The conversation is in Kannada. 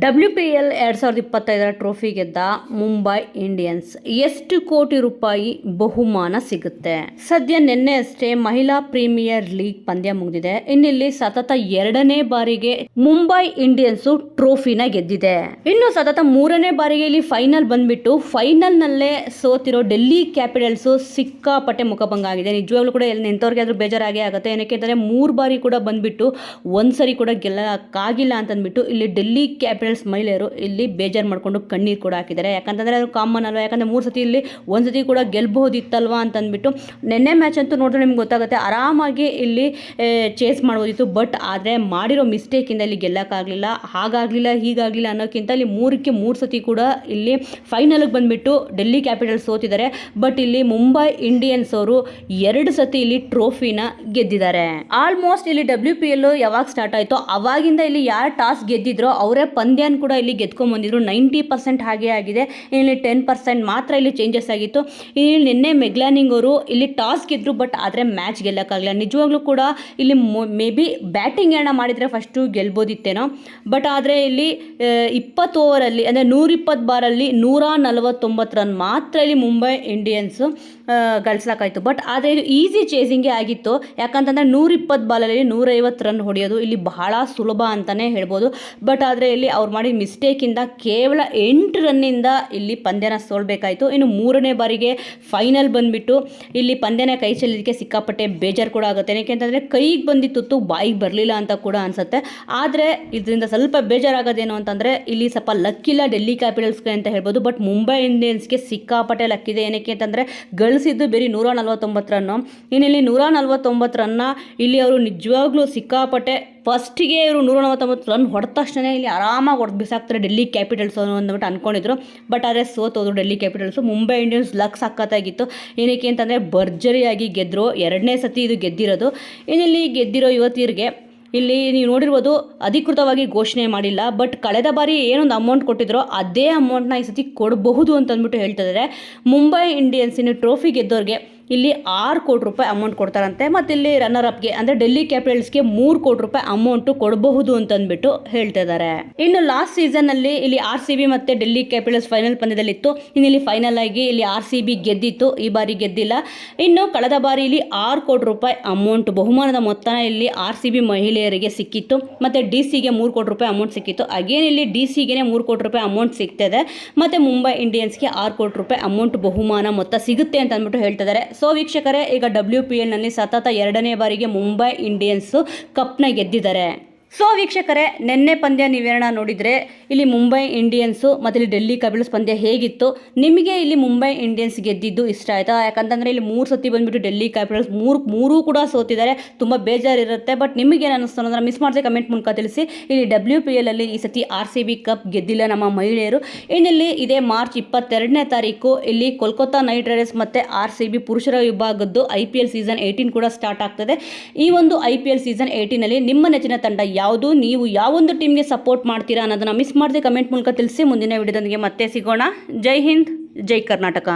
ಡಬ್ಲ್ಯೂ ಪಿ ಎಲ್ ಎರಡು ಸಾವಿರದ ಇಪ್ಪತ್ತೈದರ ಟ್ರೋಫಿ ಗೆದ್ದ ಮುಂಬೈ ಇಂಡಿಯನ್ಸ್. ಎಷ್ಟು ಕೋಟಿ ರೂಪಾಯಿ ಬಹುಮಾನ ಸಿಗುತ್ತೆ? ಸದ್ಯ ನಿನ್ನೆ ಅಷ್ಟೇ ಮಹಿಳಾ ಪ್ರೀಮಿಯರ್ ಲೀಗ್ ಪಂದ್ಯ ಮುಗಿದಿದೆ. ಇನ್ನಿಲ್ಲಿ ಸತತ ಎರಡನೇ ಬಾರಿಗೆ ಮುಂಬೈ ಇಂಡಿಯನ್ಸ್ ಟ್ರೋಫಿನ ಗೆದ್ದಿದೆ. ಇನ್ನು ಸತತ ಮೂರನೇ ಬಾರಿಗೆ ಇಲ್ಲಿ ಫೈನಲ್ ಬಂದ್ಬಿಟ್ಟು ಫೈನಲ್ ನಲ್ಲೇ ಸೋತಿರೋ ಡೆಲ್ಲಿ ಕ್ಯಾಪಿಟಲ್ಸ್ ಸಿಕ್ಕಾಪಟ್ಟೆ ಮುಖಭಂಗ ಆಗಿದೆ. ನಿಜವಾಗ್ಲೂ ಕೂಡ ಎಲ್ಲಿ ನಿಂತವ್ರಿಗೆ ಆದ್ರೂ ಬೇಜಾರಾಗೇ ಆಗುತ್ತೆ. ಏನಕ್ಕೆ ಮೂರು ಬಾರಿ ಕೂಡ ಬಂದ್ಬಿಟ್ಟು ಒಂದ್ಸರಿ ಕೂಡ ಗೆಲ್ಲಕ್ಕಾಗಿಲ್ಲ ಅಂತಂದ್ಬಿಟ್ಟು ಇಲ್ಲಿ ಡೆಲ್ಲಿ ಕ್ಯಾಪಿಟಲ್ಸ್ ಮಹಿಳೆಯರು ಇಲ್ಲಿ ಬೇಜಾರು ಮಾಡಿಕೊಂಡು ಕಣ್ಣೀರು ಕೂಡ ಹಾಕಿದ್ದಾರೆ. ಯಾಕಂತಂದರೆ ಅದು ಕಾಮನ್ ಅಲ್ವಾ? ಯಾಕಂದರೆ ಮೂರು ಸತಿ ಇಲ್ಲಿ ಒಂದು ಸತಿ ಕೂಡ ಗೆಲ್ಬಹುದಿತ್ತಲ್ವಾ ಅಂತಂದ್ಬಿಟ್ಟು ನಿನ್ನೆ ಮ್ಯಾಚ್ ಅಂತೂ ನೋಡಿದ್ರೆ ನಿಮ್ಗೆ ಗೊತ್ತಾಗುತ್ತೆ. ಆರಾಮಾಗಿ ಇಲ್ಲಿ ಚೇಸ್ ಮಾಡ್ಬೋದಿತ್ತು. ಬಟ್ ಆದರೆ ಮಾಡಿರೋ ಮಿಸ್ಟೇಕಿಂದ ಇಲ್ಲಿ ಗೆಲ್ಲಕ್ಕಾಗಲಿಲ್ಲ. ಹಾಗಾಗಲಿಲ್ಲ, ಹೀಗಾಗಲಿಲ್ಲ ಅನ್ನೋಕ್ಕಿಂತ ಇಲ್ಲಿ ಮೂರಕ್ಕೆ ಮೂರು ಸತಿ ಕೂಡ ಇಲ್ಲಿ ಫೈನಲ್ಗೆ ಬಂದುಬಿಟ್ಟು ಡೆಲ್ಲಿ ಕ್ಯಾಪಿಟಲ್ಸ್ ಸೋತಿದ್ದಾರೆ. ಬಟ್ ಇಲ್ಲಿ ಮುಂಬೈ ಇಂಡಿಯನ್ಸ್ ಅವರು ಎರಡು ಸತಿ ಇಲ್ಲಿ ಟ್ರೋಫಿನ ಗೆದ್ದಿದ್ದಾರೆ. ಆಲ್ಮೋಸ್ಟ್ ಇಲ್ಲಿ ಡಬ್ಲ್ಯೂ ಪಿ ಎಲ್ ಯಾವಾಗ ಸ್ಟಾರ್ಟ್ ಆಯಿತು, ಅವಾಗಿಂದ ಇಲ್ಲಿ ಯಾರು ಟಾಸ್ ಗೆದ್ದಿದ್ರೋ ಅವರೇ ಪಂದ್ಯನ ಕೂಡ ಇಲ್ಲಿ ಗೆದ್ಕೊಂಬಂದಿದ್ರು ನೈಂಟಿ ಪರ್ಸೆಂಟ್ ಹಾಗೆ ಆಗಿದೆ. ಇಲ್ಲಿ ಟೆನ್ ಪರ್ಸೆಂಟ್ ಮಾತ್ರ ಇಲ್ಲಿ ಚೇಂಜಸ್ ಆಗಿತ್ತು. ಇಲ್ಲಿ ನಿನ್ನೆ ಮೆಗ್ಲಾನಿಂಗ್ ಅವರು ಇಲ್ಲಿ ಟಾಸ್ ಗೆದ್ರು ಬಟ್ ಆದರೆ ಮ್ಯಾಚ್ ಗೆಲ್ಲಕ್ಕಾಗಲಿಲ್ಲ. ನಿಜವಾಗ್ಲೂ ಕೂಡ ಇಲ್ಲಿ ಮೇ ಬಿ ಬ್ಯಾಟಿಂಗ್ ಏನ ಮಾಡಿದರೆ ಫಸ್ಟು ಗೆಲ್ಬೋದಿತ್ತೇನೋ. ಬಟ್ ಆದರೆ ಇಲ್ಲಿ ಇಪ್ಪತ್ತು ಓವರಲ್ಲಿ ಅಂದರೆ ನೂರಿಪ್ಪತ್ತು ಬಾರಲ್ಲಿ ನೂರ ನಲವತ್ತೊಂಬತ್ತು ರನ್ ಮಾತ್ರ ಇಲ್ಲಿ ಮುಂಬೈ ಇಂಡಿಯನ್ಸು ಗಳಿಸ್ಲಾಕಾಯಿತು. ಬಟ್ ಆದರೆ ಇದು ಈಸಿ ಚೇಸಿಂಗೇ ಆಗಿತ್ತು. ಯಾಕಂತಂದರೆ ನೂರಿಪ್ಪತ್ತು ಬಾಲಲ್ಲಿ ನೂರೈವತ್ತು ರನ್ ಹೊಡೆಯೋದು ಇಲ್ಲಿ ಬಹಳ ಸುಲಭ ಅಂತಲೇ ಹೇಳ್ಬೋದು. ಬಟ್ ಆದರೆ ಇಲ್ಲಿ ಅವ್ರು ಮಾಡಿದ ಮಿಸ್ಟೇಕಿಂದ ಕೇವಲ ಎಂಟು ರನ್ನಿಂದ ಇಲ್ಲಿ ಪಂದ್ಯನ ಸೋಲ್ಬೇಕಾಯಿತು. ಇನ್ನು ಮೂರನೇ ಬಾರಿಗೆ ಫೈನಲ್ ಬಂದುಬಿಟ್ಟು ಇಲ್ಲಿ ಪಂದ್ಯನ ಕೈ ಚೆಲ್ಲಿದ್ದಕ್ಕೆ ಸಿಕ್ಕಾಪಟ್ಟೆ ಬೇಜಾರು ಕೂಡ ಆಗುತ್ತೆ. ಏಕೆಂತಂದರೆ ಅಂತಂದರೆ ಕೈಗೆ ಬಂದಿತ್ತು ಬಾಯಿಗೆ ಬರಲಿಲ್ಲ ಅಂತ ಕೂಡ ಅನಿಸುತ್ತೆ. ಆದರೆ ಇದರಿಂದ ಸ್ವಲ್ಪ ಬೇಜಾರಾಗೋದೇನು ಅಂತಂದರೆ ಇಲ್ಲಿ ಸ್ವಲ್ಪ ಲಕ್ಕಿಲ್ಲ ಡೆಲ್ಲಿ ಕ್ಯಾಪಿಟಲ್ಸ್ಗೆ ಅಂತ ಹೇಳ್ಬೋದು. ಬಟ್ ಮುಂಬೈ ಇಂಡಿಯನ್ಸ್ಗೆ ಸಿಕ್ಕಾಪಟ್ಟೆ ಲಕ್ಕಿದೆ ಏನಕ್ಕೆ ಅಂತಂದರೆ ಗಳಿಸಿದ್ದು ಬೇರೆ ನೂರ ನಲ್ವತ್ತೊಂಬತ್ತು ರನ್ನು ಇನ್ನಿಲ್ಲಿ ನೂರ ನಲ್ವತ್ತೊಂಬತ್ತು ರನ್ನ ಇಲ್ಲಿ ಅವರು ನಿಜವಾಗ್ಲೂ ಸಿಕ್ಕಾಪಟ್ಟೆ ಫಸ್ಟಿಗೆ ಇವರು ನೂರ ನಲವತ್ತೊಂಬತ್ತು ರನ್ ಹೊಡೆದ ತಕ್ಷಣ ಇಲ್ಲಿ ಆರಾಮಾಗಿ ಹೊಡೆದು ಬಿಸಾಕ್ತಾರೆ ಡೆಲ್ಲಿ ಕ್ಯಾಪಿಟಲ್ಸ್ ಅಂದ್ಬಿಟ್ಟು ಅಂದ್ಕೊಂಡಿದ್ರು ಬಟ್ ಆದರೆ ಸೋತೋದ್ರು Delhi capitals. Mumbai Indians luck ಸಕ್ಕತ್ತಾಗಿತ್ತು ಏನಕ್ಕೆ ಅಂತಂದರೆ ಭರ್ಜರಿಯಾಗಿ ಗೆದ್ದರು ಎರಡನೇ ಸತಿ ಇದು ಗೆದ್ದಿರೋದು. ಇನ್ನಿಲ್ಲಿ ಗೆದ್ದಿರೋ ಯುವತಿಯರಿಗೆ ಇಲ್ಲಿ ನೀವು ನೋಡಿರ್ಬೋದು ಅಧಿಕೃತವಾಗಿ ಘೋಷಣೆ ಮಾಡಿಲ್ಲ. ಬಟ್ ಕಳೆದ ಬಾರಿ ಏನೊಂದು ಅಮೌಂಟ್ ಕೊಟ್ಟಿದ್ರೋ ಅದೇ ಅಮೌಂಟ್ನ ಈ ಸತಿ ಕೊಡಬಹುದು ಅಂತಂದ್ಬಿಟ್ಟು ಹೇಳ್ತಾ ಹೇಳ್ತಿದ್ದಾರೆ ಮುಂಬೈ ಇಂಡಿಯನ್ಸಿನ ಟ್ರೋಫಿ ಗೆದ್ದವ್ರಿಗೆ ಇಲ್ಲಿ ಆರು ಕೋಟಿ ರೂಪಾಯಿ ಅಮೌಂಟ್ ಕೊಡ್ತಾರಂತೆ. ಮತ್ತು ಇಲ್ಲಿ ರನ್ನರ್ ಅಪ್ಗೆ ಅಂದರೆ ಡೆಲ್ಲಿ ಕ್ಯಾಪಿಟಲ್ಸ್ಗೆ ಮೂರು ಕೋಟಿ ರೂಪಾಯಿ ಅಮೌಂಟು ಕೊಡಬಹುದು ಅಂತಂದ್ಬಿಟ್ಟು ಹೇಳ್ತಿದ್ದಾರೆ ಇನ್ನು ಲಾಸ್ಟ್ ಸೀಸನ್ನಲ್ಲಿ ಇಲ್ಲಿ ಆರ್ ಸಿ ಬಿ ಮತ್ತು ಡೆಲ್ಲಿ ಕ್ಯಾಪಿಟಲ್ಸ್ ಫೈನಲ್ ಪಂದ್ಯದಲ್ಲಿತ್ತು. ಇನ್ನು ಇಲ್ಲಿ ಫೈನಲ್ ಆಗಿ ಇಲ್ಲಿ ಆರ್ ಸಿ ಬಿ ಗೆದ್ದಿತ್ತು. ಈ ಬಾರಿ ಗೆದ್ದಿಲ್ಲ. ಇನ್ನು ಕಳೆದ ಬಾರಿ ಇಲ್ಲಿ ಆರು ಕೋಟಿ ರೂಪಾಯಿ ಅಮೌಂಟ್ ಬಹುಮಾನದ ಮೊತ್ತ ಇಲ್ಲಿ ಆರ್ ಸಿ ಬಿ ಮಹಿಳೆಯರಿಗೆ ಸಿಕ್ಕಿತ್ತು. ಮತ್ತು ಡಿ ಸಿಗೆ ಮೂರು ಕೋಟಿ ರೂಪಾಯಿ ಅಮೌಂಟ್ ಸಿಕ್ಕಿತ್ತು. ಅಗೇನ್ ಇಲ್ಲಿ ಡಿ ಸಿಗೆ ಮೂರು ಕೋಟಿ ರೂಪಾಯಿ ಅಮೌಂಟ್ ಸಿಗ್ತದೆ. ಮತ್ತು ಮುಂಬೈ ಇಂಡಿಯನ್ಸ್ಗೆ ಆರು ಕೋಟಿ ರೂಪಾಯಿ ಅಮೌಂಟ್ ಬಹುಮಾನ ಮೊತ್ತ ಸಿಗುತ್ತೆ ಅಂತ ಅಂದ್ಬಿಟ್ಟು ಹೇಳ್ತಿದ್ದಾರೆ ಸೊ ವೀಕ್ಷಕರೇ ಈಗ ಡಬ್ಲ್ಯೂ ಪಿ ಎಲ್ನಲ್ಲಿ ಸತತ ಎರಡನೇ ಬಾರಿಗೆ ಮುಂಬೈ ಇಂಡಿಯನ್ಸು ಕಪ್ನ ಗೆದ್ದಿದ್ದಾರೆ. ಸೊ ವೀಕ್ಷಕರೇ, ನಿನ್ನೆ ಪಂದ್ಯ ನಿವೇರಣ ನೋಡಿದರೆ, ಇಲ್ಲಿ ಮುಂಬೈ ಇಂಡಿಯನ್ಸು ಮತ್ತು ಇಲ್ಲಿ ಡೆಲ್ಲಿ ಕ್ಯಾಪಿಟಲ್ಸ್ ಪಂದ್ಯ ಹೇಗಿತ್ತು? ನಿಮಗೆ ಇಲ್ಲಿ ಮುಂಬೈ ಇಂಡಿಯನ್ಸ್ ಗೆದ್ದಿದ್ದು ಇಷ್ಟ ಆಯಿತಾ? ಯಾಕಂತಂದರೆ ಇಲ್ಲಿ ಮೂರು ಸತಿ ಬಂದುಬಿಟ್ಟು ಡೆಲ್ಲಿ ಕ್ಯಾಪಿಟಲ್ಸ್ ಮೂರು, ಮೂರೂ ಕೂಡ ಸೋತಿದ್ದಾರೆ. ತುಂಬ ಬೇಜಾರಿರುತ್ತೆ ಬಟ್ ನಿಮಗೇನು ಅನ್ನಿಸ್ತು ಅಂದ್ರೆ ಮಿಸ್ ಮಾಡಿದೆ ಕಮೆಂಟ್ ಮೂಲಕ ತಿಳಿಸಿ. ಇಲ್ಲಿ ಡಬ್ಲ್ಯೂ ಪಿ ಎಲಲ್ಲಿ ಈ ಸತಿ ಆರ್ ಸಿ ಬಿ ಕಪ್ ಗೆದ್ದಿಲ್ಲ ನಮ್ಮ ಮಹಿಳೆಯರು. ಇನ್ನಿಲ್ಲಿ ಇದೇ ಮಾರ್ಚ್ ಇಪ್ಪತ್ತೆರಡನೇ ತಾರೀಕು, ಇಲ್ಲಿ ಕೋಲ್ಕತ್ತಾ ನೈಟ್ ರೈಡರ್ಸ್ ಮತ್ತು ಆರ್ ಸಿ ಬಿ ಪುರುಷರ ವಿಭಾಗದ್ದು I P L season eighteen ಕೂಡ ಸ್ಟಾರ್ಟ್ ಆಗ್ತದೆ. ಈ ಒಂದು ಐ ಪಿ ಎಲ್ ಸೀಸನ್ ಏಯ್ಟೀನಲ್ಲಿ ನಿಮ್ಮ ನೆಚ್ಚಿನ ತಂಡ ಯಾವುದು, ನೀವು ಯಾವೊಂದು ಟೀಮ್ಗೆ ಸಪೋರ್ಟ್ ಮಾಡ್ತೀರಾ ಅನ್ನೋದನ್ನು ಮಿಸ್ ಮಾಡದೆ ಕಮೆಂಟ್ ಮೂಲಕ ತಿಳಿಸಿ ಮುಂದಿನ ವಿಡಿಯೋದೊಂದಿಗೆ ಮತ್ತೆ ಸಿಗೋಣ. ಜೈ ಹಿಂದ್, ಜೈ ಕರ್ನಾಟಕ.